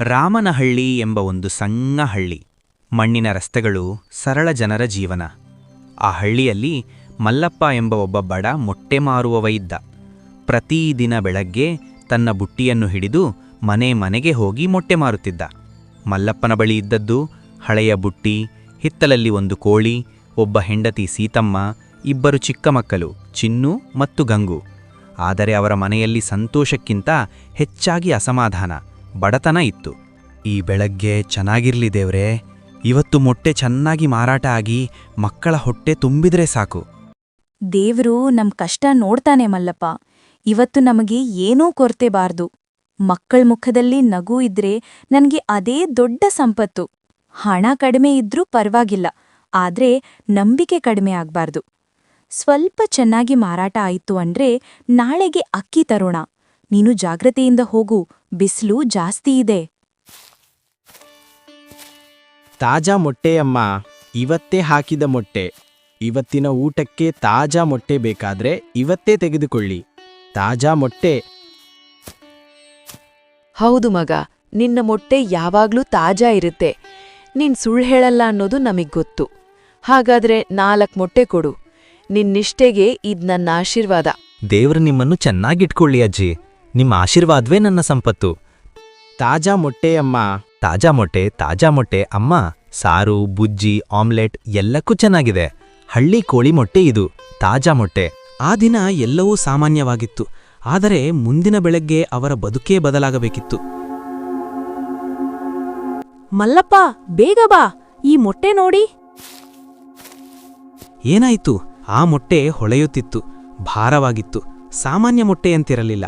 ರಾಮನಹಳ್ಳಿ ಎಂಬ ಒಂದು ಸಣ್ಣ ಹಳ್ಳಿ. ಮಣ್ಣಿನ ರಸ್ತೆಗಳು ಸರಳ ಜನರ ಜೀವನ. ಆ ಹಳ್ಳಿಯಲ್ಲಿ ಮಲ್ಲಪ್ಪ ಎಂಬ ಒಬ್ಬ ಬಡ ಮೊಟ್ಟೆ ಮಾರುವವ ಇದ್ದ ಪ್ರತಿದಿನ ಬೆಳಗ್ಗೆ ತನ್ನ ಬುಟ್ಟಿಯನ್ನು ಹಿಡಿದು ಮನೆ ಮನೆಗೆ ಹೋಗಿ ಮೊಟ್ಟೆ ಮಾರುತ್ತಿದ್ದ. ಮಲ್ಲಪ್ಪನ ಬಳಿ ಇದ್ದದ್ದು ಹಳೆಯ ಬುಟ್ಟಿ, ಹಿತ್ತಲಲ್ಲಿ ಒಂದು ಕೋಳಿ, ಒಬ್ಬ ಹೆಂಡತಿ ಸೀತಮ್ಮ, ಇಬ್ಬರು ಚಿಕ್ಕ ಮಕ್ಕಳು, ಚಿನ್ನು ಮತ್ತು ಗಂಗು. ಆದರೆ ಅವರ ಮನೆಯಲ್ಲಿ ಸಂತೋಷಕ್ಕಿಂತ ಹೆಚ್ಚಾಗಿ ಅಸಮಾಧಾನ. ಬಡತನ ಇತ್ತು. ಈ ಬೆಳಗ್ಗೆ ಚೆನ್ನಾಗಿರ್ಲಿ ದೇವ್ರೆ, ಇವತ್ತು ಮೊಟ್ಟೆ ಚೆನ್ನಾಗಿ ಮಾರಾಟ ಆಗಿ ಮಕ್ಕಳ ಹೊಟ್ಟೆ ತುಂಬಿದ್ರೆ ಸಾಕು. ದೇವ್ರು ನಮ್ ಕಷ್ಟ ನೋಡ್ತಾನೆ ಮಲ್ಲಪ್ಪ, ಇವತ್ತು ನಮಗೆ ಏನೂ ಕೊರತೆ ಬಾರ್ದು. ಮಕ್ಕಳ ಮುಖದಲ್ಲಿ ನಗು ಇದ್ರೆ ನನ್ಗೆ ಅದೇ ದೊಡ್ಡ ಸಂಪತ್ತು. ಹಣ ಕಡಿಮೆ ಇದ್ರೂ ಪರವಾಗಿಲ್ಲ, ಆದ್ರೆ ನಂಬಿಕೆ ಕಡಿಮೆ ಆಗ್ಬಾರ್ದು. ಸ್ವಲ್ಪ ಚೆನ್ನಾಗಿ ಮಾರಾಟ ಆಯಿತು ಅಂದ್ರೆ ನಾಳೆಗೆ ಅಕ್ಕಿ ತರೋಣ. ನೀನು ಜಾಗ್ರತೆಯಿಂದ ಹೋಗು ಬಿಸಿಲು ಜಾಸ್ತಿ ಇದೆ. ತಾಜಾ ಮೊಟ್ಟೆಯಮ್ಮ ಇವತ್ತೇ ಹಾಕಿದ ಮೊಟ್ಟೆ. ಇವತ್ತಿನ ಊಟಕ್ಕೆ ತಾಜಾ ಮೊಟ್ಟೆ ಬೇಕಾದ್ರೆ ಇವತ್ತೇ ತೆಗೆದುಕೊಳ್ಳಿ. ತಾಜಾ ಮೊಟ್ಟೆ. ಹೌದು ಮಗ ನಿನ್ನ ಮೊಟ್ಟೆ ಯಾವಾಗ್ಲೂ ತಾಜಾ ಇರುತ್ತೆ. ನೀನ್ ಸುಳ್ಳು ಹೇಳಲ್ಲ ಅನ್ನೋದು ನಮಗ್ ಗೊತ್ತು. ಹಾಗಾದ್ರೆ ನಾಲ್ಕು ಮೊಟ್ಟೆ ಕೊಡು. ನಿನ್ನಿಷ್ಟೆಗೆ ಇದ್ ನನ್ನ ಆಶೀರ್ವಾದ. ದೇವ್ರು ನಿಮ್ಮನ್ನು ಚೆನ್ನಾಗಿಟ್ಕೊಳ್ಳಿ ಅಜ್ಜಿ. ನಿಮ್ಮ ಆಶೀರ್ವಾದವೇ ನನ್ನ ಸಂಪತ್ತು. ತಾಜಾ ಮೊಟ್ಟೆ ಅಮ್ಮ. ತಾಜಾ ಮೊಟ್ಟೆ ತಾಜಾ ಮೊಟ್ಟೆ ಅಮ್ಮ. ಸಾರು ಬುಜ್ಜಿ ಆಮ್ಲೆಟ್ ಎಲ್ಲಕ್ಕೂ ಚೆನ್ನಾಗಿದೆ. ಹಳ್ಳಿ ಕೋಳಿ ಮೊಟ್ಟೆ ಇದು ತಾಜಾ ಮೊಟ್ಟೆ. ಆ ದಿನ ಎಲ್ಲವೂ ಸಾಮಾನ್ಯವಾಗಿತ್ತು. ಆದರೆ ಮುಂದಿನ ಬೆಳಗ್ಗೆ ಅವರ ಬದುಕೇ ಬದಲಾಗಬೇಕಿತ್ತು. ಮಲ್ಲಪ್ಪ ಬೇಗ ಬಾ. ಈ ಮೊಟ್ಟೆ ನೋಡಿ. ಏನಾಯಿತು? ಆ ಮೊಟ್ಟೆ ಹೊಳೆಯುತ್ತಿತ್ತು. ಭಾರವಾಗಿತ್ತು. ಸಾಮಾನ್ಯ ಮೊಟ್ಟೆಯಂತಿರಲಿಲ್ಲ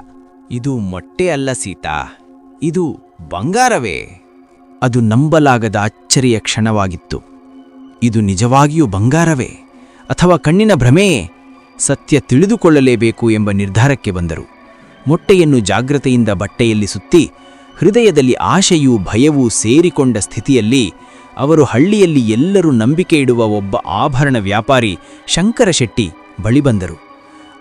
ಇದು ಮೊಟ್ಟೆ ಅಲ್ಲ ಸೀತಾ. ಇದು ಬಂಗಾರವೇ. ಅದು ನಂಬಲಾಗದ ಅಚ್ಚರಿಯ ಕ್ಷಣವಾಗಿತ್ತು. ಇದು ನಿಜವಾಗಿಯೂ ಬಂಗಾರವೇ. ಅಥವಾ ಕಣ್ಣಿನ ಭ್ರಮೆಯೇ ಸತ್ಯ ತಿಳಿದುಕೊಳ್ಳಲೇಬೇಕು ಎಂಬ ನಿರ್ಧಾರಕ್ಕೆ ಬಂದರು. ಮೊಟ್ಟೆಯನ್ನು ಜಾಗ್ರತೆಯಿಂದ ಬಟ್ಟೆಯಲ್ಲಿ ಸುತ್ತಿ, ಹೃದಯದಲ್ಲಿ ಆಶೆಯೂ ಭಯವೂ ಸೇರಿಕೊಂಡ ಸ್ಥಿತಿಯಲ್ಲಿ, ಅವರು ಹಳ್ಳಿಯಲ್ಲಿ ಎಲ್ಲರೂ ನಂಬಿಕೆ ಇಡುವ ಒಬ್ಬ ಆಭರಣ ವ್ಯಾಪಾರಿ ಶಂಕರಶೆಟ್ಟಿ ಬಳಿ ಬಂದರು.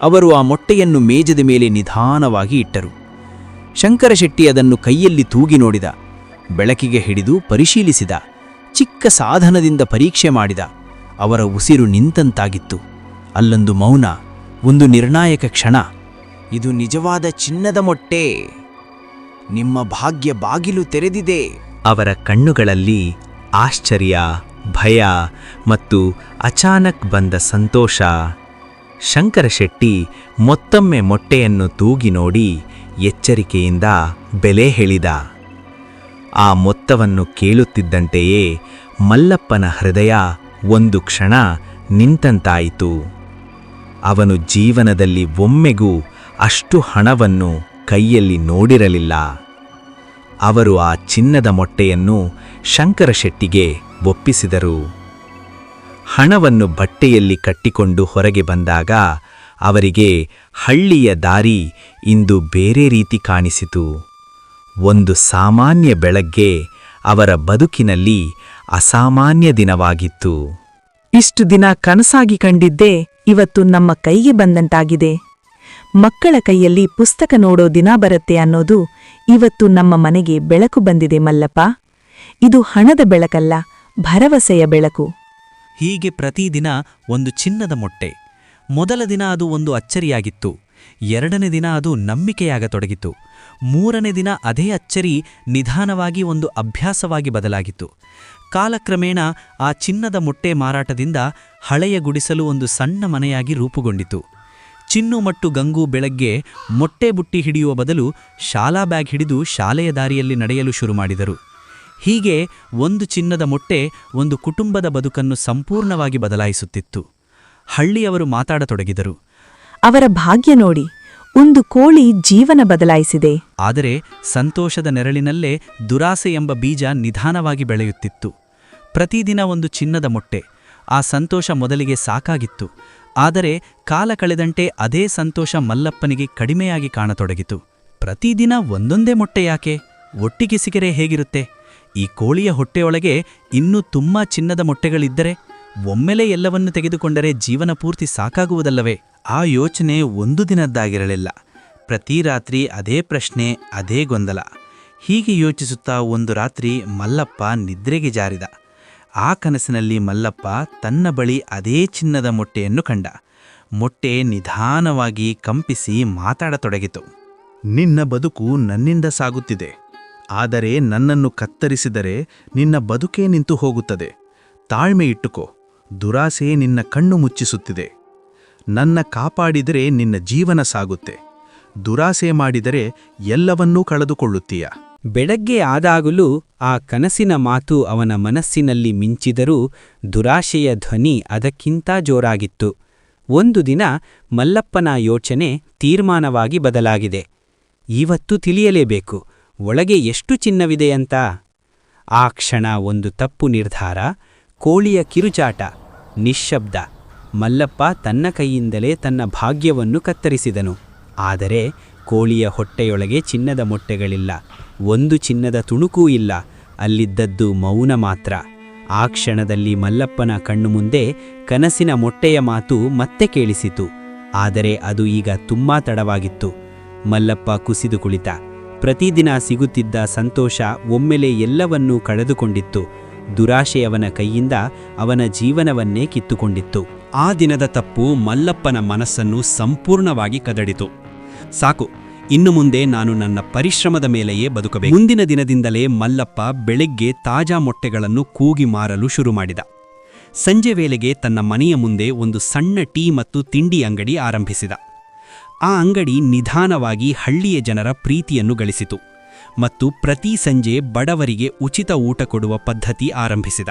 ಅವರು ಆ ಮೊಟ್ಟೆಯನ್ನು ಮೇಜದ ಮೇಲೆ ನಿಧಾನವಾಗಿ ಇಟ್ಟರು. ಶಂಕರಶೆಟ್ಟಿ ಅದನ್ನು ಕೈಯಲ್ಲಿ ತೂಗಿ ನೋಡಿದ. ಬೆಳಕಿಗೆ ಹಿಡಿದು ಪರಿಶೀಲಿಸಿದ. ಚಿಕ್ಕ ಸಾಧನದಿಂದ ಪರೀಕ್ಷೆ ಮಾಡಿದ. ಅವರ ಉಸಿರು ನಿಂತಂತಾಗಿತ್ತು. ಅಲ್ಲೊಂದು ಮೌನ, ಒಂದು ನಿರ್ಣಾಯಕ ಕ್ಷಣ. ಇದು ನಿಜವಾದ ಚಿನ್ನದ ಮೊಟ್ಟೆ. ನಿಮ್ಮ ಭಾಗ್ಯ ಬಾಗಿಲು ತೆರೆದಿದೆ. ಅವರ ಕಣ್ಣುಗಳಲ್ಲಿ ಆಶ್ಚರ್ಯ, ಭಯ ಮತ್ತು ಅಚಾನಕ್ ಬಂದ ಸಂತೋಷ. ಶಂಕರ ಶೆಟ್ಟಿ ಮತ್ತೊಮ್ಮೆ ಮೊಟ್ಟೆಯನ್ನು ತೂಗಿ ನೋಡಿ ಎಚ್ಚರಿಕೆಯಿಂದ ಬೆಲೆ ಹೇಳಿದ. ಆ ಮೊತ್ತವನ್ನು ಕೇಳುತ್ತಿದ್ದಂತೆಯೇ ಮಲ್ಲಪ್ಪನ ಹೃದಯ ಒಂದು ಕ್ಷಣ ನಿಂತಂತಾಯಿತು. ಅವನು ಜೀವನದಲ್ಲಿ ಒಮ್ಮೆಗೂ ಅಷ್ಟು ಹಣವನ್ನು ಕೈಯಲ್ಲಿ ನೋಡಿರಲಿಲ್ಲ. ಅವರು ಆ ಚಿನ್ನದ ಮೊಟ್ಟೆಯನ್ನು ಶಂಕರಶೆಟ್ಟಿಗೆ ಒಪ್ಪಿಸಿದರು. ಹಣವನ್ನು ಬಟ್ಟೆಯಲ್ಲಿ ಕಟ್ಟಿಕೊಂಡು ಹೊರಗೆ ಬಂದಾಗ ಅವರಿಗೆ ಹಳ್ಳಿಯ ದಾರಿ ಇಂದು ಬೇರೆ ರೀತಿ ಕಾಣಿಸಿತು. ಒಂದು ಸಾಮಾನ್ಯ ಬೆಳಗ್ಗೆ ಅವರ ಬದುಕಿನಲ್ಲಿ ಅಸಾಮಾನ್ಯ ದಿನವಾಗಿತ್ತು. ಇಷ್ಟು ದಿನ ಕನಸಾಗಿ ಕಂಡಿದ್ದೇ ಇವತ್ತು ನಮ್ಮ ಕೈಗೆ ಬಂದಂತಾಗಿದೆ. ಮಕ್ಕಳ ಕೈಯಲ್ಲಿ ಪುಸ್ತಕ ನೋಡೋ ದಿನ ಬರುತ್ತೆ ಅನ್ನೋದು ಇವತ್ತು ನಮ್ಮ ಮನೆಗೆ ಬೆಳಕು ಬಂದಿದೆ ಮಲ್ಲಪ್ಪ. ಇದು ಹಣದ ಬೆಳಕಲ್ಲ, ಭರವಸೆಯ ಬೆಳಕು. ಹೀಗೆ ಪ್ರತಿದಿನ ಒಂದು ಚಿನ್ನದ ಮೊಟ್ಟೆ. ಮೊದಲ ದಿನ ಅದು ಒಂದು ಅಚ್ಚರಿಯಾಗಿತ್ತು. ಎರಡನೇ ದಿನ ಅದು ನಂಬಿಕೆಯಾಗತೊಡಗಿತು. ಮೂರನೇ ದಿನ ಅದೇ ಅಚ್ಚರಿ ನಿಧಾನವಾಗಿ ಒಂದು ಅಭ್ಯಾಸವಾಗಿ ಬದಲಾಗಿತ್ತು. ಕಾಲಕ್ರಮೇಣ ಆ ಚಿನ್ನದ ಮೊಟ್ಟೆ ಮಾರಾಟದಿಂದ ಹಳೆಯ ಗುಡಿಸಲು ಒಂದು ಸಣ್ಣ ಮನೆಯಾಗಿ ರೂಪುಗೊಂಡಿತು. ಚಿನ್ನು ಮತ್ತು ಗಂಗು ಬೆಳಗ್ಗೆ ಮೊಟ್ಟೆ ಬುಟ್ಟಿ ಹಿಡಿಯುವ ಬದಲು ಶಾಲಾ ಬ್ಯಾಗ್ ಹಿಡಿದು ಶಾಲೆಯ ದಾರಿಯಲ್ಲಿ ನಡೆಯಲು ಶುರು ಮಾಡಿದರು ಹೀಗೆ ಒಂದು ಚಿನ್ನದ ಮೊಟ್ಟೆ ಒಂದು ಕುಟುಂಬದ ಬದುಕನ್ನು ಸಂಪೂರ್ಣವಾಗಿ ಬದಲಾಯಿಸುತ್ತಿತ್ತು. ಹಳ್ಳಿಯವರು ಮಾತಾಡತೊಡಗಿದರು. ಅವರ ಭಾಗ್ಯ ನೋಡಿ ಒಂದು ಕೋಳಿ ಜೀವನ ಬದಲಾಯಿಸಿದೆ. ಆದರೆ ಸಂತೋಷದ ನೆರಳಿನಲ್ಲೇ ದುರಾಸೆ ಎಂಬ ಬೀಜ ನಿಧಾನವಾಗಿ ಬೆಳೆಯುತ್ತಿತ್ತು. ಪ್ರತಿದಿನ ಒಂದು ಚಿನ್ನದ ಮೊಟ್ಟೆ ಆ ಸಂತೋಷ ಮೊದಲಿಗೆ ಸಾಕಾಗಿತ್ತು. ಆದರೆ ಕಾಲ ಕಳೆದಂತೆ ಅದೇ ಸಂತೋಷ ಮಲ್ಲಪ್ಪನಿಗೆ ಕಡಿಮೆಯಾಗಿ ಕಾಣತೊಡಗಿತು. ಪ್ರತಿದಿನ ಒಂದೊಂದೇ ಮೊಟ್ಟೆ ಯಾಕೆ? ಒಟ್ಟಿಗೆ ಸಿಗರೆ ಹೇಗಿರುತ್ತೆ? ಈ ಕೋಳಿಯ ಹೊಟ್ಟೆಯೊಳಗೆ ಇನ್ನೂ ತುಂಬಾ ಚಿನ್ನದ ಮೊಟ್ಟೆಗಳಿದ್ದರೆ ಒಮ್ಮೆಲೆ ಎಲ್ಲವನ್ನು ತೆಗೆದುಕೊಂಡರೆ ಜೀವನ ಪೂರ್ತಿ ಸಾಕಾಗುವುದಲ್ಲವೇ? ಆ ಯೋಚನೆ ಒಂದು ದಿನದ್ದಾಗಿರಲಿಲ್ಲ. ಪ್ರತಿ ರಾತ್ರಿ ಅದೇ ಪ್ರಶ್ನೆ, ಅದೇ ಗೊಂದಲ. ಹೀಗೆ ಯೋಚಿಸುತ್ತಾ ಒಂದು ರಾತ್ರಿ ಮಲ್ಲಪ್ಪ ನಿದ್ರೆಗೆ ಜಾರಿದ. ಆ ಕನಸಿನಲ್ಲಿ ಮಲ್ಲಪ್ಪ ತನ್ನ ಬಳಿ ಅದೇ ಚಿನ್ನದ ಮೊಟ್ಟೆಯನ್ನು ಕಂಡ. ಮೊಟ್ಟೆ ನಿಧಾನವಾಗಿ ಕಂಪಿಸಿ ಮಾತಾಡತೊಡಗಿತು. ನಿನ್ನ ಬದುಕು ನನ್ನಿಂದ ಸಾಗುತ್ತಿದೆ. ಆದರೆ ನನ್ನನ್ನು ಕತ್ತರಿಸಿದರೆ ನಿನ್ನ ಬದುಕೇ ನಿಂತು ಹೋಗುತ್ತದೆ. ತಾಳ್ಮೆ ಇಟ್ಟುಕೋ. ದುರಾಸೆ ನಿನ್ನ ಕಣ್ಣು ಮುಚ್ಚಿಸುತ್ತಿದೆ. ನನ್ನ ಕಾಪಾಡಿದರೆ ನಿನ್ನ ಜೀವನ ಸಾಗುತ್ತೆ. ದುರಾಸೆ ಮಾಡಿದರೆ ಎಲ್ಲವನ್ನೂ ಕಳೆದುಕೊಳ್ಳುತ್ತೀಯ. ಬೆಳಗ್ಗೆ ಆದಾಗಲೂ ಆ ಕನಸಿನ ಮಾತು ಅವನ ಮನಸ್ಸಿನಲ್ಲಿ ಮಿಂಚಿದರೂ ದುರಾಶೆಯ ಧ್ವನಿ ಅದಕ್ಕಿಂತ ಜೋರಾಗಿತ್ತು. ಒಂದು ದಿನ ಮಲ್ಲಪ್ಪನ ಯೋಚನೆ ತೀರ್ಮಾನವಾಗಿ ಬದಲಾಗಿದೆ. ಇವತ್ತು ತಿಳಿಯಲೇಬೇಕು. ಒಳಗೆ ಎಷ್ಟು ಚಿನ್ನವಿದೆ ಅಂತ? ಆ ಕ್ಷಣ ಒಂದು ತಪ್ಪು ನಿರ್ಧಾರ, ಕೋಳಿಯ ಕಿರುಚಾಟ, ನಿಶ್ಶಬ್ದ. ಮಲ್ಲಪ್ಪ ತನ್ನ ಕೈಯಿಂದಲೇ ತನ್ನ ಭಾಗ್ಯವನ್ನು ಕತ್ತರಿಸಿದನು. ಆದರೆ ಕೋಳಿಯ ಹೊಟ್ಟೆಯೊಳಗೆ ಚಿನ್ನದ ಮೊಟ್ಟೆಗಳಿಲ್ಲ. ಒಂದು ಚಿನ್ನದ ತುಣುಕೂ ಇಲ್ಲ. ಅಲ್ಲಿದ್ದದ್ದು ಮೌನ ಮಾತ್ರ. ಆ ಕ್ಷಣದಲ್ಲಿ ಮಲ್ಲಪ್ಪನ ಕಣ್ಣು ಮುಂದೆ ಕನಸಿನ ಮೊಟ್ಟೆಯ ಮಾತು ಮತ್ತೆ ಕೇಳಿಸಿತು. ಆದರೆ ಅದು ಈಗ ತುಂಬಾ ತಡವಾಗಿತ್ತು. ಮಲ್ಲಪ್ಪ ಕುಸಿದು ಕುಳಿತ. ಪ್ರತಿದಿನ ಸಿಗುತ್ತಿದ್ದ ಸಂತೋಷ ಒಮ್ಮೆಲೆ ಎಲ್ಲವನ್ನೂ ಕಳೆದುಕೊಂಡಿತ್ತು. ದುರಾಶೆಯವನ ಕೈಯಿಂದ ಅವನ ಜೀವನವನ್ನೇ ಕಿತ್ತುಕೊಂಡಿತ್ತು. ಆ ದಿನದ ತಪ್ಪು ಮಲ್ಲಪ್ಪನ ಮನಸ್ಸನ್ನು ಸಂಪೂರ್ಣವಾಗಿ ಕದಡಿತು. ಸಾಕು, ಇನ್ನು ಮುಂದೆ ನಾನು ನನ್ನ ಪರಿಶ್ರಮದ ಮೇಲೆಯೇ ಬದುಕಬೇಕು. ಮುಂದಿನ ದಿನದಿಂದಲೇ ಮಲ್ಲಪ್ಪ ಬೆಳಗ್ಗೆ ತಾಜಾ ಮೊಟ್ಟೆಗಳನ್ನು ಕೂಗಿ ಮಾರಲು ಶುರು ಮಾಡಿದ. ಸಂಜೆ ವೇಳೆಗೆ ತನ್ನ ಮನೆಯ ಮುಂದೆ ಒಂದು ಸಣ್ಣ ಟೀ ಮತ್ತು ತಿಂಡಿ ಅಂಗಡಿ ಆರಂಭಿಸಿದ. ಆ ಅಂಗಡಿ ನಿಧಾನವಾಗಿ ಹಳ್ಳಿಯ ಜನರ ಪ್ರೀತಿಯನ್ನು ಗಳಿಸಿತು ಮತ್ತು ಪ್ರತಿ ಸಂಜೆ ಬಡವರಿಗೆ ಉಚಿತ ಊಟ ಕೊಡುವ ಪದ್ಧತಿ ಆರಂಭಿಸಿದ.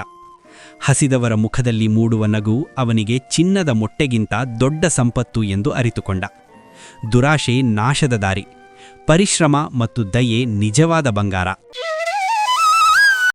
ಹಸಿದವರ ಮುಖದಲ್ಲಿ ಮೂಡುವ ನಗು ಅವನಿಗೆ ಚಿನ್ನದ ಮೊಟ್ಟೆಗಿಂತ ದೊಡ್ಡ ಸಂಪತ್ತು ಎಂದು ಅರಿತುಕೊಂಡ. ದುರಾಶೆ ನಾಶದ ದಾರಿ, ಪರಿಶ್ರಮ ಮತ್ತು ದಯೆ ನಿಜವಾದ ಬಂಗಾರ.